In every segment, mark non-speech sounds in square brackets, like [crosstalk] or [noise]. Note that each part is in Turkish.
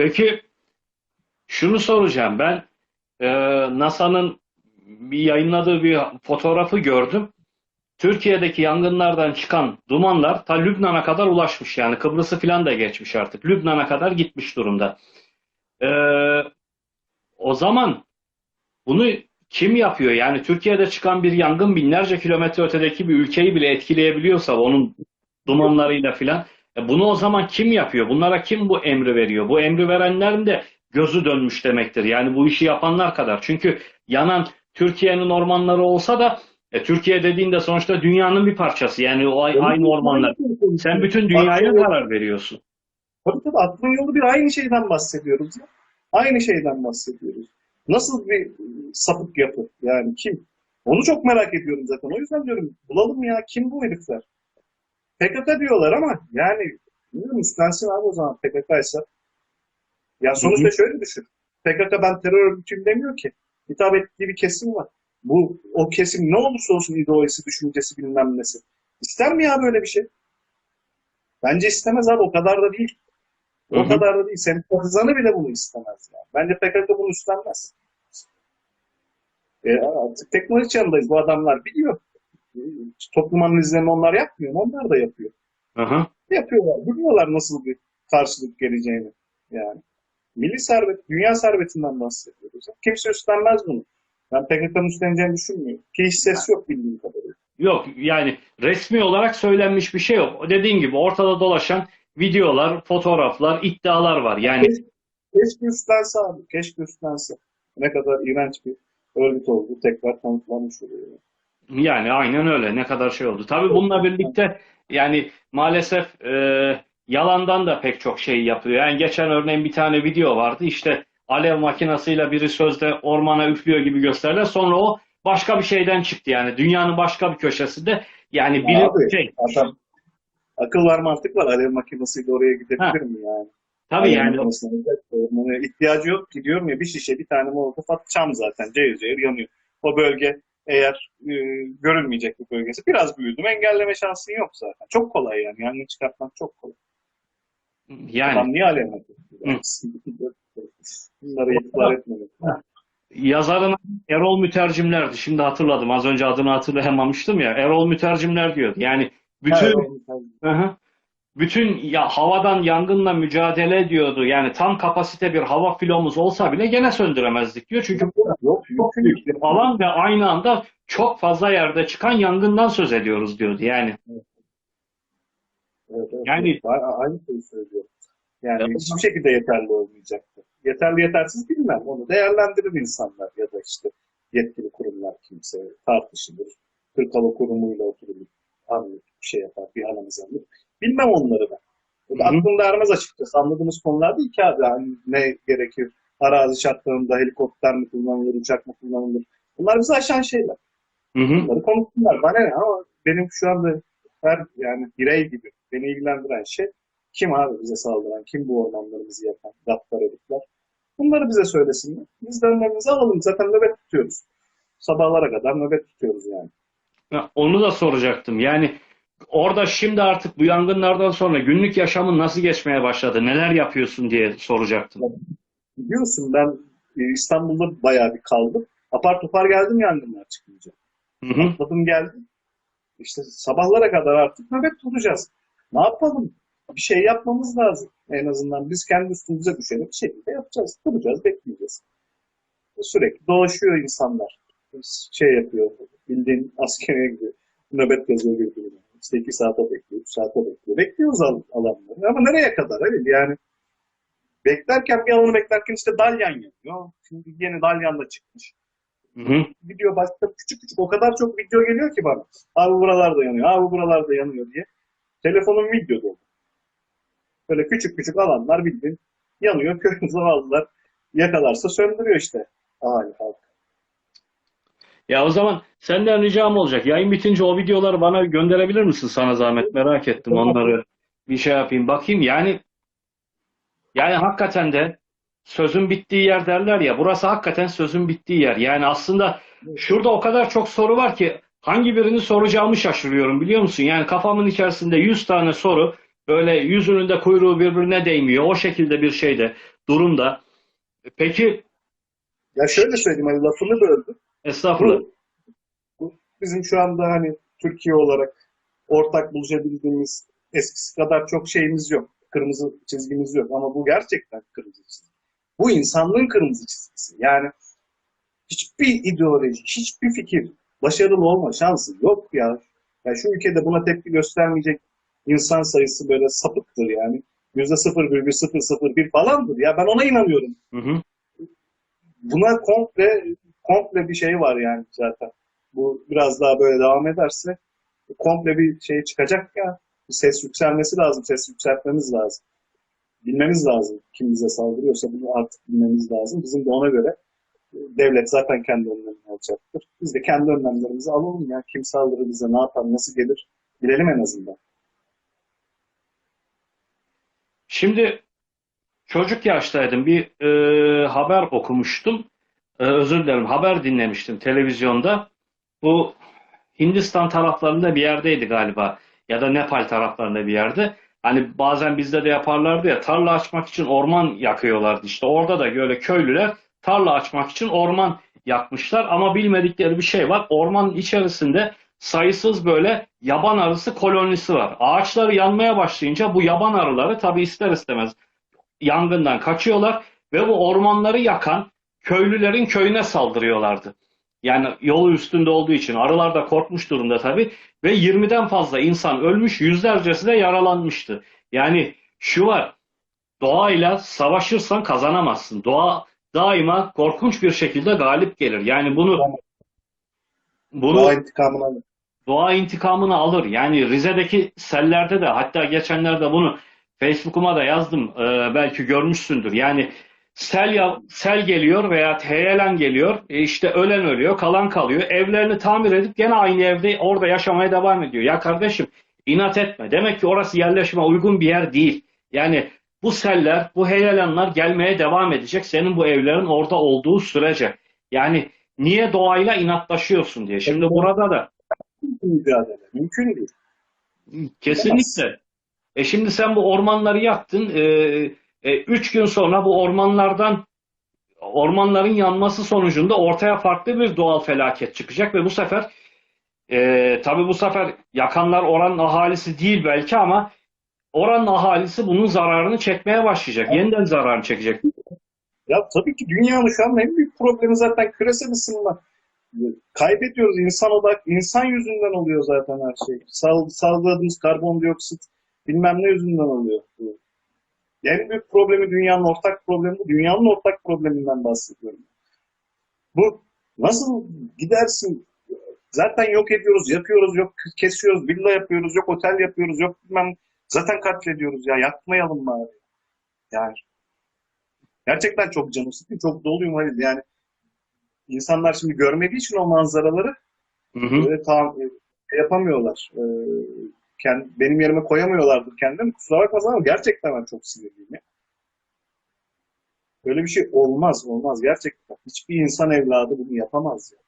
Peki şunu soracağım ben e, NASA'nın bir yayınladığı bir fotoğrafı gördüm. Türkiye'deki yangınlardan çıkan dumanlar ta Lübnan'a kadar ulaşmış yani Kıbrıs'ı falan da geçmiş artık. Lübnan'a kadar gitmiş durumda. E, o zaman bunu kim yapıyor? Yani Türkiye'de çıkan bir yangın binlerce kilometre ötedeki bir ülkeyi bile etkileyebiliyorsa onun dumanlarıyla filan e bunu o zaman kim yapıyor? Bunlara kim bu emri veriyor? Bu emri verenlerin de gözü dönmüş demektir. Yani bu işi yapanlar kadar. Çünkü yanan Türkiye'nin ormanları olsa da e, Türkiye dediğinde sonuçta dünyanın bir parçası. Yani o ay- aynı ormanlar. Sen bütün dünyaya karar veriyorsun. Tabii tabii aklın yolu bir aynı şeyden bahsediyoruz ya. Aynı şeyden bahsediyoruz. Nasıl bir sapık yapı yani kim? Onu çok merak ediyorum zaten. O yüzden diyorum bulalım ya kim bu herifler? PKK diyorlar ama yani bilmiyorum üstlensin abi o zaman PKK ise. Ya sonuçta şöyle düşün. PKK ben terör örgütüyüm demiyor ki. Hitap ettiği bir kesim var. Bu o kesim ne olursa olsun ideolojisi, düşüncesi bilmem nesi. İster mi ya böyle bir şey? Bence istemez abi o kadar da değil. O Hı hı. kadar da değil. Sempatizanı bile bunu istemez yani. Bence PKK bunu üstlenmez. E, artık teknoloji çağındayız. Bu adamlar biliyor. Toplum analizlerini onlar yapmıyor. mu? Onlar da yapıyor. Aha. Yapıyorlar. Biliyorlar nasıl bir karşılık geleceğini. Yani. Milli servet, dünya servetinden bahsediyoruz. Kimse üstlenmez bunu. Ben PKK'nın üstleneceğini düşünmüyorum. Ki hiç ses yok bildiğim kadarıyla. Yok yani resmi olarak söylenmiş bir şey yok. Dediğin gibi ortada dolaşan videolar, fotoğraflar, iddialar var. Yani Keşke üstlense abi. Keşke üstlense. Ne kadar iğrenç bir örgüt olduğu tekrar kanıtlanmış oluyor. Yani aynen öyle. Ne kadar şey oldu. Tabii bununla birlikte yani maalesef e, yalandan da pek çok şey yapıyor. Yani geçen örneğin bir tane video vardı. İşte alev makinasıyla biri sözde ormana üflüyor gibi gösterdiler. Sonra o başka bir şeyden çıktı yani. Dünyanın başka bir köşesinde yani bilim Abi, şey. Adam, akıl var mantık var. Alev makinesiyle oraya gidebilir mi yani? Tabii Alev yani ormana ihtiyacı yok ki diyorum ya bir şişe bir tane molotof atacağım zaten. Cayır yanıyor. O bölge eğer e, görülmeyecek bir bölgesi biraz büyüdüm engelleme şansın yok zaten. Çok kolay yani. Yangın çıkartmak çok kolay. yani Adam niye makinesi? Bunları itibar etmemek. yazarın Erol Mütercimler'di. Şimdi hatırladım. Az önce adını hatırlayamamıştım ya. Erol Mütercimler diyordu. Yani bütün hı. Bütün ya havadan yangınla mücadele ediyordu. Yani tam kapasite bir hava filomuz olsa bile gene söndüremezdik diyor. Çünkü Yok, çok büyük bir alan ve aynı anda çok fazla yerde çıkan yangından söz ediyoruz diyordu. Yani Evet, evet. Yani- A- aynı şeyi söylüyorum. Yani Evet. hiçbir şekilde yeterli olmayacaktı. Yeterli yetersiz bilmem. Onu değerlendirir insanlar ya da işte yetkili kurumlar kimse tartışılır. Hava Kurumu'yla oturulur. Anlık bir şey yapar, bir analiz alınır. Bilmem onları ben. Hı. Aklımda ermez açıkçası. Anladığımız konular değil ki abi. Hani ne gerekir? Arazi şartlarında helikopter mi kullanılır, uçak mı kullanılır? Bunlar bizi aşan şeyler. hı hı. Bunları konuşsunlar. Bana ne ama benim şu anda her yani birey gibi beni ilgilendiren şey kim abi bize saldıran, kim bu ormanlarımızı yapan, gaddar herifler. Bunları bize söylesinler. Biz de önlemimizi alalım. Zaten nöbet tutuyoruz. Sabahlara kadar nöbet tutuyoruz yani. Ya, Onu da soracaktım. Yani orada şimdi artık bu yangınlardan sonra günlük yaşamın nasıl geçmeye başladı? Neler yapıyorsun diye soracaktım. Biliyorsun ben e, İstanbul'da bayağı bir kaldım. Apar topar geldim yangınlar çıkınca. Hı hı. Atladım geldim. İşte sabahlara kadar artık nöbet tutacağız. Ne yapalım? Bir şey yapmamız lazım. En azından biz kendi üstümüze düşeni bir şekilde yapacağız. Duracağız, bekleyeceğiz. Sürekli dolaşıyor insanlar. Şey yapıyor, bildiğin askere gibi nöbet yazıyor birbirine. İşte iki saate bekliyor, üç saate bekliyor. Bekliyoruz al alanları. Ama nereye kadar? Hayır yani beklerken bir alanı beklerken işte dalyan yanıyor. Şimdi yeni dalyan da çıkmış Hı hı. video başka küçük küçük o kadar çok video geliyor ki bana. Abi buralarda yanıyor, abi buralarda yanıyor diye. Telefonum video dolu. Böyle küçük küçük alanlar bildiğin yanıyor. Köyün zavallılar yakalarsa söndürüyor işte. Hali halk. Ya o zaman senden ricam olacak. Yayın bitince o videoları bana gönderebilir misin sana zahmet? Merak ettim onları. Bir şey yapayım. Bakayım yani yani hakikaten de sözün bittiği yer derler ya. Burası hakikaten sözün bittiği yer. Yani aslında şurada o kadar çok soru var ki hangi birini soracağımı şaşırıyorum biliyor musun? Yani kafamın içerisinde 100 tane soru böyle yüzünün de kuyruğu birbirine değmiyor. O şekilde bir şeyde durumda. Peki Ya şöyle söyleyeyim hani lafını böldüm. Estağfurullah. Bu, bizim şu anda hani Türkiye olarak ortak buluşabildiğimiz eskisi kadar çok şeyimiz yok. Kırmızı çizgimiz yok ama bu gerçekten kırmızı çizgi. Bu insanlığın kırmızı çizgisi. Yani hiçbir ideoloji, hiçbir fikir başarılı olma şansı yok ya. Ya şu ülkede buna tepki göstermeyecek insan sayısı böyle sapıktır yani. Yüzde 0,001 falandır. Ya ben ona inanıyorum. Hı hı. Buna komple komple bir şey var yani zaten. Bu biraz daha böyle devam ederse komple bir şey çıkacak ya. Bir ses yükselmesi lazım. Ses yükseltmemiz lazım. Bilmemiz lazım. Kim bize saldırıyorsa bunu artık bilmemiz lazım. Bizim de ona göre devlet zaten kendi önlemini alacaktır. Biz de kendi önlemlerimizi alalım ya. Kim saldırır bize, ne yapar, nasıl gelir bilelim en azından. Şimdi çocuk yaştaydım. Bir e, haber okumuştum. E, özür dilerim. Haber dinlemiştim televizyonda. Bu Hindistan taraflarında bir yerdeydi galiba. Ya da Nepal taraflarında bir yerde. Hani bazen bizde de yaparlardı ya tarla açmak için orman yakıyorlardı. İşte orada da böyle köylüler tarla açmak için orman yakmışlar. Ama bilmedikleri bir şey var. Ormanın içerisinde sayısız böyle yaban arısı kolonisi var. Ağaçları yanmaya başlayınca bu yaban arıları tabii ister istemez yangından kaçıyorlar ve bu ormanları yakan köylülerin köyüne saldırıyorlardı. Yani yolu üstünde olduğu için arılar da korkmuş durumda tabii ve 20'den fazla insan ölmüş, yüzlercesi de yaralanmıştı. Yani şu var, doğayla savaşırsan kazanamazsın. Doğa daima korkunç bir şekilde galip gelir. Yani bunu bunu Doğa intikamını alın. doğa intikamını alır. Yani Rize'deki sellerde de hatta geçenlerde bunu Facebook'uma da yazdım. Ee, belki görmüşsündür. Yani sel ya, sel geliyor veya heyelan geliyor. E işte ölen ölüyor, kalan kalıyor. Evlerini tamir edip gene aynı evde orada yaşamaya devam ediyor. Ya kardeşim inat etme. Demek ki orası yerleşime uygun bir yer değil. Yani bu seller, bu heyelanlar gelmeye devam edecek. Senin bu evlerin orada olduğu sürece. Yani niye doğayla inatlaşıyorsun diye. Şimdi burada da mücadele. Mümkün değil. Kesinlikle. E şimdi sen bu ormanları yaktın. E, e, üç gün sonra bu ormanlardan ormanların yanması sonucunda ortaya farklı bir doğal felaket çıkacak ve bu sefer e, tabii bu sefer yakanlar oranın ahalisi değil belki ama oranın ahalisi bunun zararını çekmeye başlayacak. Yeniden zararını çekecek. Ya tabii ki dünyanın şu an en büyük problemi zaten küresel ısınma. Kaybediyoruz insan odak, insan yüzünden oluyor zaten her şey. Sal, salgıladığımız karbondioksit bilmem ne yüzünden oluyor. En büyük problemi dünyanın ortak problemi bu. Dünyanın ortak probleminden bahsediyorum. Bu nasıl gidersin? Zaten yok ediyoruz, yakıyoruz, yok kesiyoruz, villa yapıyoruz, yok otel yapıyoruz, yok bilmem zaten katlediyoruz ya yakmayalım bari. Yani Gerçekten çok canım sıkıyor, çok doluyum Halil. Yani insanlar şimdi görmediği için o manzaraları Hı hı. böyle tam e, yapamıyorlar. E, kend, benim yerime koyamıyorlardır kendilerini. Kusura bakmaz ama gerçekten ben çok sinirliyim ya. Böyle bir şey olmaz, olmaz gerçekten. Hiçbir insan evladı bunu yapamaz ya.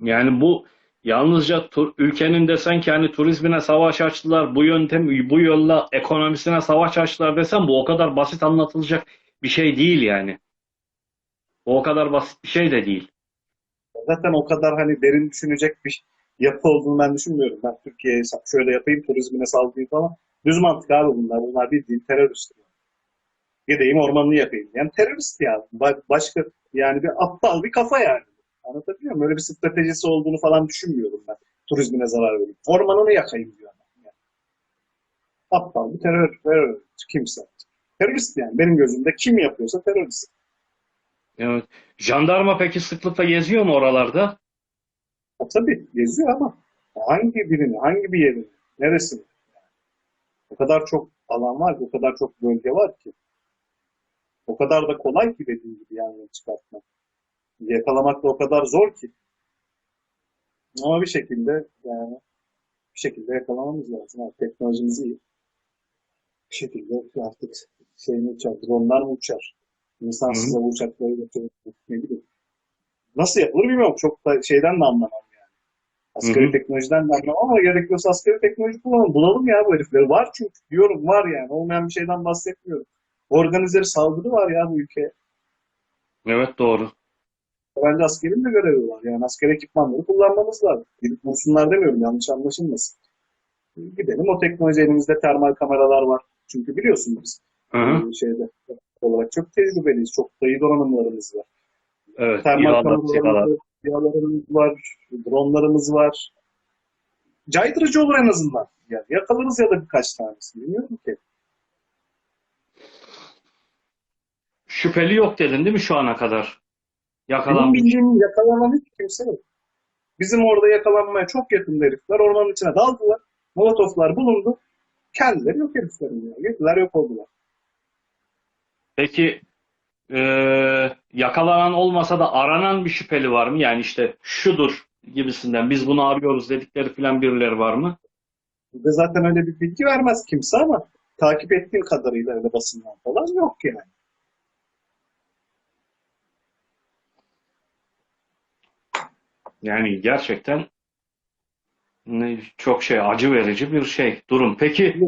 Yani bu yalnızca tur- ülkenin desen ki hani turizmine savaş açtılar, bu yöntem, bu yolla ekonomisine savaş açtılar desem bu o kadar basit anlatılacak bir şey değil yani. Bu o kadar basit bir şey de değil. Zaten o kadar hani derin düşünecek bir yapı olduğunu ben düşünmüyorum. Ben Türkiye'ye şöyle yapayım, turizmine saldırayım falan. Düz mantık abi bunlar. Bunlar bildiğin terörist. Gideyim ormanını yapayım. Yani terörist ya. Ba- Başka yani bir aptal bir kafa yani. Anlatabiliyor muyum? Öyle bir stratejisi olduğunu falan düşünmüyorum ben. Turizmine zarar vereyim. Ormanını yakayım diyor. Yani. Aptal bir terör, terör kimse. Terörist yani. Benim gözümde kim yapıyorsa terörist. Evet. Jandarma peki sıklıkla geziyor mu oralarda? Ha, tabii geziyor ama hangi birini, hangi bir yerini, neresini? O kadar çok alan var ki, o kadar çok bölge var ki. O kadar da kolay ki dediğim gibi yani çıkartmak. Yakalamak da o kadar zor ki. Ama bir şekilde yani bir şekilde yakalamamız lazım. Artık teknolojimiz iyi. Bir şekilde artık şey mi uçar, dronlar mı uçar? İnsansız hava uçakları da ne bileyim. Nasıl yapılır bilmiyorum. Çok da şeyden de anlamam. Asgari Hı hı. teknolojiden de anlamam ama gerekiyorsa asgari teknoloji kullanalım. Bulalım ya bu herifleri. Var çünkü. Diyorum var yani. Olmayan bir şeyden bahsetmiyorum. Organize bir saldırı var ya bu ülkeye. Evet doğru. Bence askerin de görevi var. Yani asker ekipmanları kullanmamız lazım. Gidip vursunlar demiyorum. Yanlış anlaşılmasın. Gidelim o teknoloji elimizde termal kameralar var. Çünkü biliyorsun biz Hı hı. e, şeyde olarak çok tecrübeliyiz. Çok iyi donanımlarımız var. Evet. Termal İHA'lar, kameralarımız SİHA'larımız var, dronlarımız var. Caydırıcı olur en azından. Yani yakalarız ya da birkaç tanesini. Bilmiyorum ki. Şüpheli yok dedin değil mi şu ana kadar? Benim Yakalanmış. bildiğim yakalanan hiç kimse yok. Bizim orada yakalanmaya çok yakın herifler ormanın içine daldılar. Molotoflar bulundu. Kendileri yok heriflerin ya. Gittiler yok oldular. Peki eee, yakalanan olmasa da aranan bir şüpheli var mı? Yani işte şudur gibisinden biz bunu arıyoruz dedikleri filan birileri var mı? Bir de zaten öyle bir bilgi vermez kimse ama takip ettiğim kadarıyla öyle basından falan yok yani. Yani gerçekten ne- çok şey acı verici bir şey durum. Peki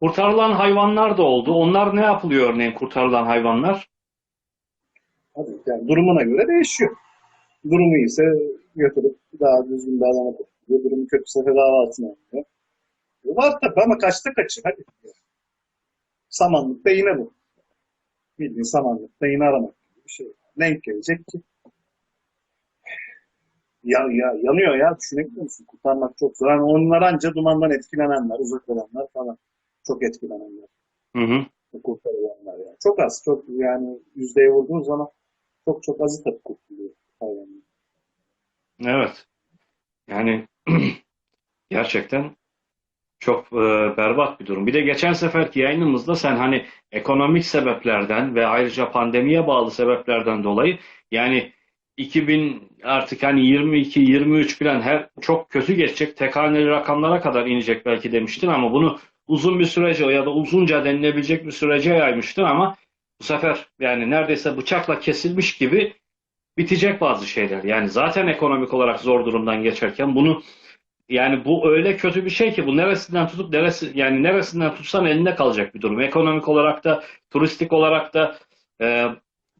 kurtarılan hayvanlar da oldu. Onlar ne yapılıyor örneğin kurtarılan hayvanlar? Yani durumuna göre değişiyor. Durumu iyiyse götürüp daha düzgün bırakıyor. Durumu kötüyse tedavi altına alıyor. Var tabii ama kaçta kaçı. Hadi. Samanlıkta yine bu. Bildiğin samanlıkta yine aramak gibi bir şey. Denk gelecek ki. Ya, ya, yanıyor ya düşünebiliyor musun? Kurtarmak çok zor. Yani onlar anca dumandan etkilenenler, uzak olanlar falan. Çok etkilenenler. Hı hı. Kurtarılanlar yani. Çok az. Çok yani yüzdeye vurduğun zaman çok çok azı tabii kurtuluyor. hayvanın. Evet. Yani [clears throat] gerçekten çok e, berbat bir durum. Bir de geçen seferki yayınımızda sen hani ekonomik sebeplerden ve ayrıca pandemiye bağlı sebeplerden dolayı yani 2000 artık hani 22 23 falan her çok kötü geçecek tek rakamlara kadar inecek belki demiştin ama bunu uzun bir sürece ya da uzunca denilebilecek bir sürece yaymıştın ama bu sefer yani neredeyse bıçakla kesilmiş gibi bitecek bazı şeyler. Yani zaten ekonomik olarak zor durumdan geçerken bunu yani bu öyle kötü bir şey ki bu neresinden tutup neresi yani neresinden tutsan elinde kalacak bir durum. Ekonomik olarak da, turistik olarak da, e,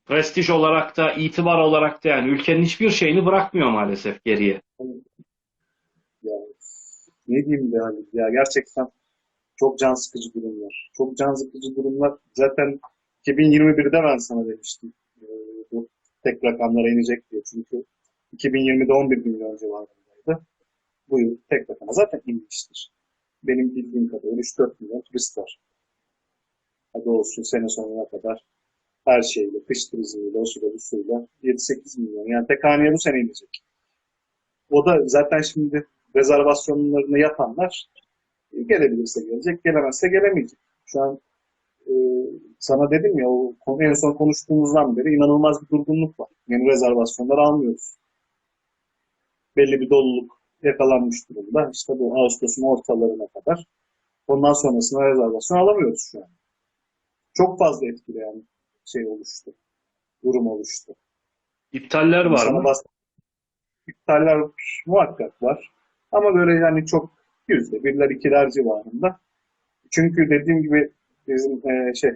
prestij olarak da, itibar olarak da yani ülkenin hiçbir şeyini bırakmıyor maalesef geriye. Yani ne diyeyim Halil ya gerçekten çok can sıkıcı durumlar. Çok can sıkıcı durumlar. Zaten 2021'de ben sana demiştim. Ee, bu tek rakamlara inecek diye. Çünkü 2020'de 11 milyon civarındaydı. Bu yıl tek rakama zaten inmiştir. Benim bildiğim kadarıyla 3-4 milyon turist var. Hadi olsun sene sonuna kadar her şeyle, kış turizmiyle, o suyla, bu suyla 7-8 milyon. Yani tek haneye bu sene inecek. O da zaten şimdi rezervasyonlarını yapanlar gelebilirse gelecek, gelemezse gelemeyecek. Şu an e, sana dedim ya o en son konuştuğumuzdan beri inanılmaz bir durgunluk var. Yeni rezervasyonlar almıyoruz. Belli bir doluluk yakalanmış durumda. İşte bu Ağustos'un ortalarına kadar. Ondan sonrasına rezervasyon alamıyoruz şu an. Çok fazla etkileyen şey oluştu. Durum oluştu. İptaller var Sana mı? bahs- iptaller muhakkak var. Ama böyle yani çok yüzde birler ikiler civarında. Çünkü dediğim gibi bizim e, şey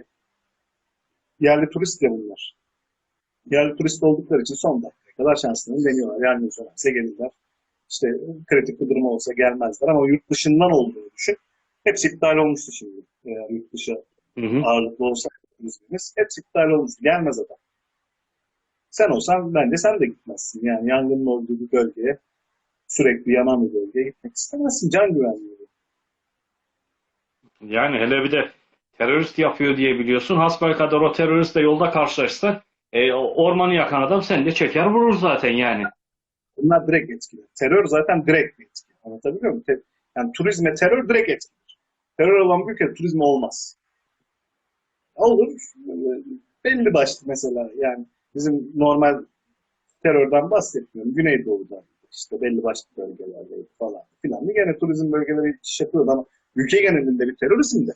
yerli turist ya bunlar. Yerli turist oldukları için son dakikaya kadar şanslarını deniyorlar. Yani üzerine gelirler. İşte kritik bir durum olsa gelmezler ama yurt dışından olduğunu düşün. Hepsi iptal olmuştu şimdi. Eğer yurt dışı Hı hı. ağırlıklı olsa turizmimiz hepsi iptal olmuştu. Gelmez adam. Sen olsan bence sen de gitmezsin. Yani yangının olduğu bir bölgeye sürekli yanan bir bölgeye gitmek istemezsin. Can güvenliği. Yani hele bir de terörist yapıyor diye biliyorsun. Hasbelkader o teröristle yolda karşılaşsa e, ormanı yakan adam seni de çeker vurur zaten yani. Bunlar direkt etkiler. Terör zaten direkt bir etki. Anlatabiliyor muyum? Yani turizme terör direkt etkiler. Terör olan bir ülkede turizm olmaz. Olur. Belli başlı mesela yani bizim normal terörden bahsetmiyorum. Güneydoğu'da işte belli başlı bölgelerdeydi falan filan. Gene turizm bölgeleri iş yapıyordu ama ülke genelinde bir terörizmde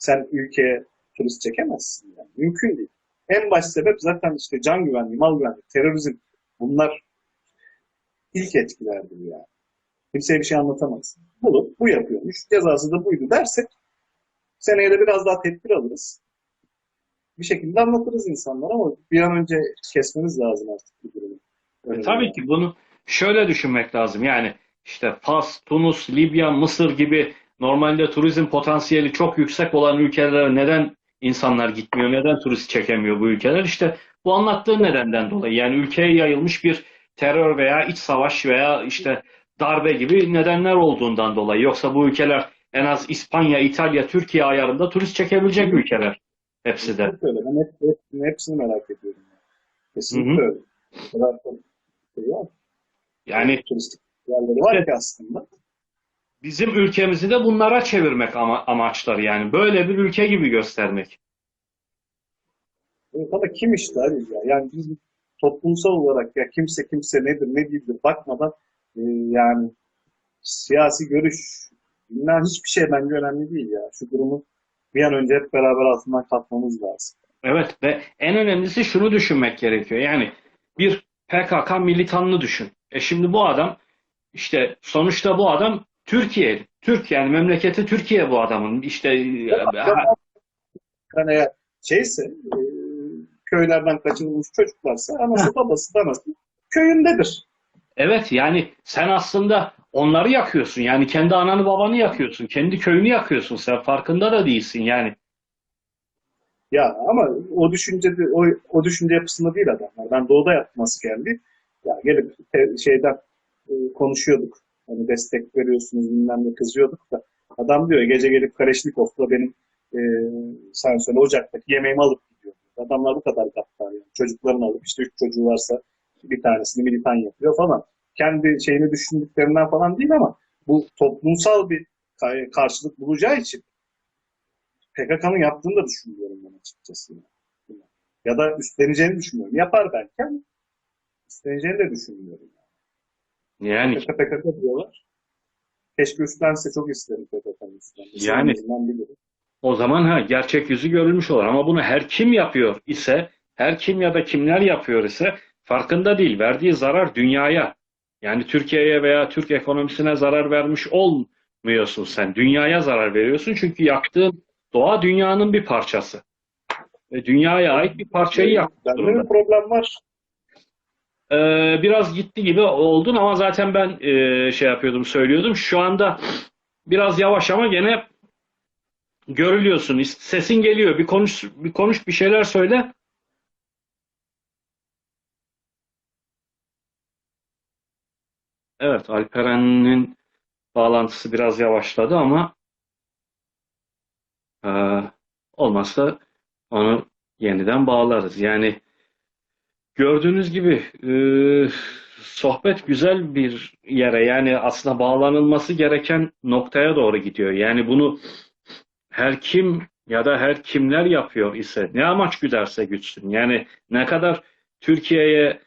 sen ülkeye turist çekemezsin. Yani. Mümkün değil. En baş sebep zaten işte can güvenliği, mal güvenliği, terörizm. Bunlar ilk etkilerdir yani. Kimseye bir şey anlatamazsın. Bulup bu yapıyormuş, cezası da buydu dersek seneye de biraz daha tedbir alırız. Bir şekilde anlatırız insanlara ama bir an önce kesmemiz lazım artık bu durumu. E, tabii yani. ki bunu şöyle düşünmek lazım. Yani işte Fas, Tunus, Libya, Mısır gibi normalde turizm potansiyeli çok yüksek olan ülkelere neden insanlar gitmiyor, neden turist çekemiyor bu ülkeler? İşte bu anlattığın nedenden dolayı. Yani ülkeye yayılmış bir terör veya iç savaş veya işte darbe gibi nedenler olduğundan dolayı. Yoksa bu ülkeler en az İspanya, İtalya, Türkiye ayarında turist çekebilecek ülkeler. Hepsi de. Öyle. Ben hep, hep- hepsini merak ediyorum. Kesinlikle öyle. Şey. Yani Turistik yerleri var ki aslında. Bizim ülkemizi de bunlara çevirmek ama amaçları yani. Böyle bir ülke gibi göstermek. Ama kim işte abi ya? Yani biz toplumsal olarak ya kimse kimse nedir ne değildir bakmadan e, yani siyasi görüş bilmem hiçbir şey bence önemli değil ya. Şu durumu bir an önce hep beraber altından kalkmamız lazım. Evet ve en önemlisi şunu düşünmek gerekiyor. Yani bir PKK militanını düşün. E şimdi bu adam işte sonuçta bu adam Türkiye. Türk yani memleketi Türkiye bu adamın. İşte e, ha- Yani şeyse e, köylerden kaçırılmış çocuklarsa anası babası danası köyündedir. evet yani sen aslında onları yakıyorsun. Yani kendi ananı babanı yakıyorsun. Kendi köyünü yakıyorsun. Sen farkında da değilsin yani. Ya ama o düşüncede o, o düşünce yapısında değil adamlar. Ben doğuda yaptım askerliği. Ya gelip şeyden e, konuşuyorduk. Hani destek veriyorsunuz bilmem ne kızıyorduk da. Adam diyor gece gelip Kaleşnikov'la benim e, sen söyle ocaktaki yemeğimi alıp gidiyor. Adamlar bu kadar gaddar yani. Çocuklarını alıp işte üç çocuğu varsa bir tanesini militan yapıyor falan. Kendi şeyini düşündüklerinden falan değil ama bu toplumsal bir ka- karşılık bulacağı için PKK'nın yaptığını da düşünmüyorum ben açıkçası. Ya da üstleneceğini düşünmüyorum. Yapar belki ama üstleneceğini de düşünmüyorum. Yani PKK PKK diyorlar. Keşke üstlense çok isterim PKK'nın üstlenmesi. Yani- bilirim. O zaman ha gerçek yüzü görülmüş olur. Ama bunu her kim yapıyor ise, her kim ya da kimler yapıyor ise farkında değil. Verdiği zarar dünyaya. Yani Türkiye'ye veya Türk ekonomisine zarar vermiş olmuyorsun sen. Dünyaya zarar veriyorsun çünkü yaktığın doğa dünyanın bir parçası. Ve dünyaya ait bir parçayı yakmış Bende bir problem var. Ee, biraz gitti gibi oldun ama zaten ben e, şey yapıyordum, söylüyordum. Şu anda biraz yavaş ama gene görülüyorsun. Sesin geliyor. Bir konuş, bir konuş, bir şeyler söyle. Evet, Alperen'in bağlantısı biraz yavaşladı ama e, olmazsa onu yeniden bağlarız. Yani Gördüğünüz gibi e, sohbet güzel bir yere yani aslında bağlanılması gereken noktaya doğru gidiyor. Yani bunu her kim ya da her kimler yapıyor ise ne amaç güderse gütsün. Yani ne kadar Türkiye'ye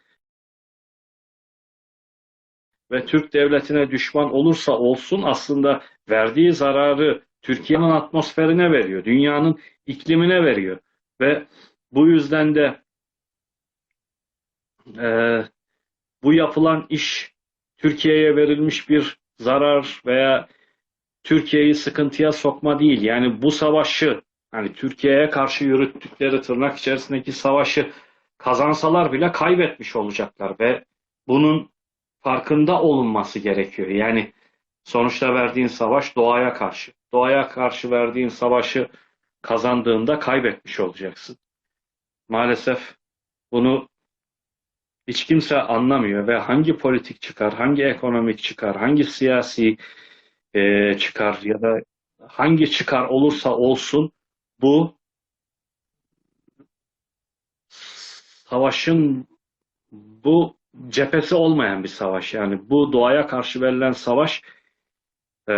ve Türk devletine düşman olursa olsun aslında verdiği zararı Türkiye'nin atmosferine veriyor, dünyanın iklimine veriyor ve bu yüzden de ee, bu yapılan iş Türkiye'ye verilmiş bir zarar veya Türkiye'yi sıkıntıya sokma değil. Yani bu savaşı hani Türkiye'ye karşı yürüttükleri tırnak içerisindeki savaşı kazansalar bile kaybetmiş olacaklar ve bunun farkında olunması gerekiyor. Yani sonuçta verdiğin savaş doğaya karşı. Doğaya karşı verdiğin savaşı kazandığında kaybetmiş olacaksın. Maalesef bunu hiç kimse anlamıyor ve hangi politik çıkar, hangi ekonomik çıkar, hangi siyasi e, çıkar ya da hangi çıkar olursa olsun bu savaşın bu cephesi olmayan bir savaş. Yani bu doğaya karşı verilen savaş e,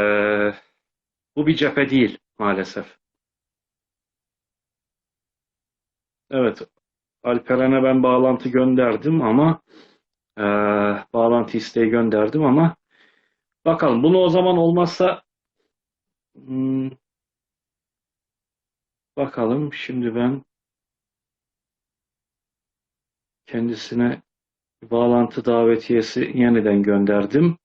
bu bir cephe değil maalesef. Evet, Alperen'e ben bağlantı gönderdim ama e, bağlantı isteği gönderdim ama bakalım bunu o zaman olmazsa hmm, bakalım şimdi ben kendisine bağlantı davetiyesi yeniden gönderdim.